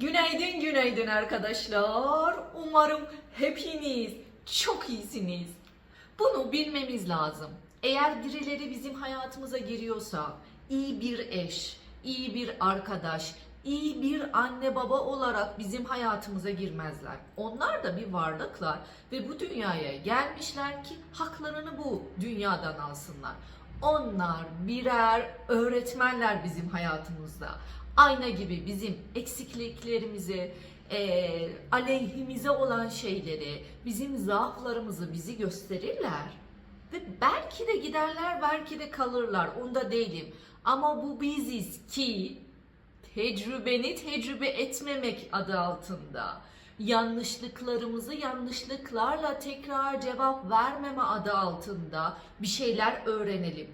Günaydın günaydın arkadaşlar. Umarım hepiniz çok iyisiniz. Bunu bilmemiz lazım. Eğer birileri bizim hayatımıza giriyorsa, iyi bir eş, iyi bir arkadaş, iyi bir anne baba olarak bizim hayatımıza girmezler. Onlar da bir varlıklar ve bu dünyaya gelmişler ki haklarını bu dünyadan alsınlar. Onlar birer öğretmenler bizim hayatımızda. Ayna gibi bizim eksikliklerimizi, eee, aleyhimize olan şeyleri, bizim zaaflarımızı bizi gösterirler. Ve belki de giderler, belki de kalırlar. Onda değilim. Ama bu biziz ki tecrübeni tecrübe etmemek adı altında. Yanlışlıklarımızı yanlışlıklarla tekrar cevap vermeme adı altında bir şeyler öğrenelim.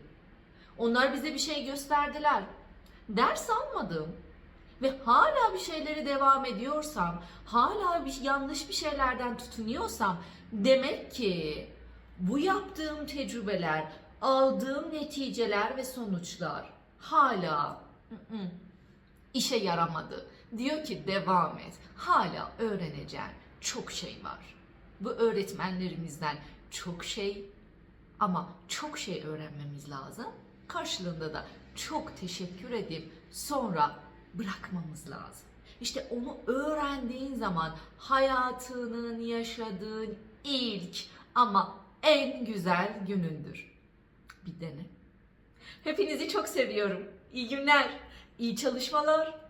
Onlar bize bir şey gösterdiler. Ders almadım ve hala bir şeyleri devam ediyorsam, hala bir yanlış bir şeylerden tutunuyorsam demek ki bu yaptığım tecrübeler, aldığım neticeler ve sonuçlar hala işe yaramadı. Diyor ki devam et. Hala öğreneceğin çok şey var. Bu öğretmenlerimizden çok şey ama çok şey öğrenmemiz lazım. Karşılığında da çok teşekkür edip sonra bırakmamız lazım. İşte onu öğrendiğin zaman hayatının yaşadığın ilk ama en güzel günündür. Bir dene. Hepinizi çok seviyorum. İyi günler, iyi çalışmalar.